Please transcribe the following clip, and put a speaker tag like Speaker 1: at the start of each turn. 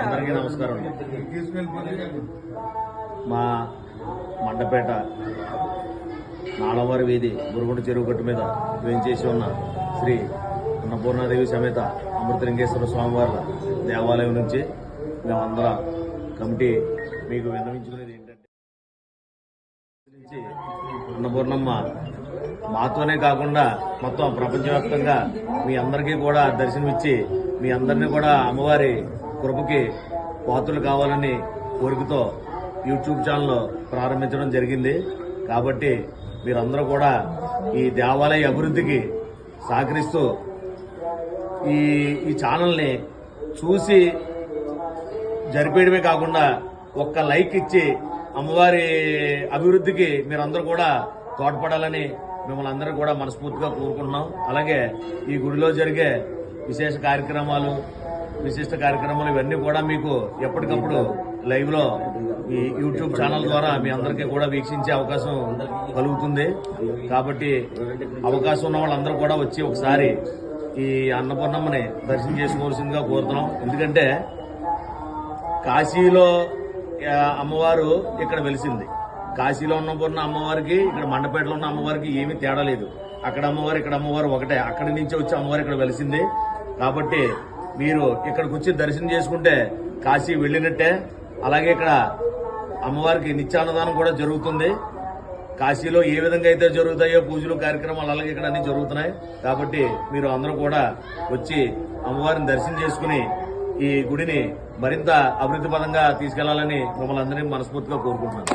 Speaker 1: అందరికీ
Speaker 2: నమస్కారం మా మండపేట నాలవారి వీధి గురుగుంట చెరువు గట్టు మీద వేయించేసి ఉన్న శ్రీ అన్నపూర్ణాదేవి సమేత అమృతలింగేశ్వర స్వామివార్ల దేవాలయం నుంచి మేమందరం కమిటీ మీకు విన్నవించుకునేది ఏంటంటే అన్నపూర్ణమ్మ మాతోనే కాకుండా మొత్తం ప్రపంచవ్యాప్తంగా మీ అందరికీ కూడా దర్శనమిచ్చి మీ అందరినీ కూడా అమ్మవారి కృపకి పాత్రలు కావాలని కోరికతో యూట్యూబ్ ఛానల్ ప్రారంభించడం జరిగింది. కాబట్టి మీరందరూ కూడా ఈ దేవాలయ అభివృద్ధికి సహకరిస్తూ ఈ ఈ ఛానల్ని చూసి జరిపేయడమే కాకుండా ఒక్క లైక్ ఇచ్చి అమ్మవారి అభివృద్ధికి మీరందరూ కూడా తోడ్పడాలని మిమ్మల్ని అందరూ కూడా మనస్ఫూర్తిగా కోరుకుంటున్నాం. అలాగే ఈ గుడిలో జరిగే విశేష కార్యక్రమాలు విశిష్ట కార్యక్రమాలు ఇవన్నీ కూడా మీకు ఎప్పటికప్పుడు లైవ్లో ఈ యూట్యూబ్ ఛానల్ ద్వారా మీ అందరికీ కూడా వీక్షించే అవకాశం కలుగుతుంది. కాబట్టి అవకాశం ఉన్న వాళ్ళందరూ కూడా వచ్చి ఒకసారి ఈ అన్నపూర్ణమ్మని దర్శనం చేసుకోవాల్సిందిగా కోరుతున్నాం. ఎందుకంటే కాశీలో అమ్మవారు ఇక్కడ వెలిసింది. కాశీలో ఉన్న అమ్మవారికి ఇక్కడ మండపేటలో ఉన్న అమ్మవారికి ఏమీ తేడా లేదు. అక్కడ అమ్మవారు ఇక్కడ అమ్మవారు ఒకటే. అక్కడి నుంచి వచ్చి అమ్మవారు ఇక్కడ వెలిసింది. కాబట్టి మీరు ఇక్కడికి వచ్చి దర్శనం చేసుకుంటే కాశీ వెళ్ళినట్టే. అలాగే ఇక్కడ అమ్మవారికి నిత్యాన్నదానం కూడా జరుగుతుంది. కాశీలో ఏ విధంగా అయితే జరుగుతాయో పూజలు కార్యక్రమాలు అలాగే ఇక్కడ అన్ని జరుగుతున్నాయి. కాబట్టి మీరు అందరూ కూడా వచ్చి అమ్మవారిని దర్శనం చేసుకుని ఈ గుడిని మరింత అభివృద్ధి పదంగా తీసుకెళ్ళాలని మిమ్మల్ని అందరినీ మనస్ఫూర్తిగా కోరుకుంటున్నాను.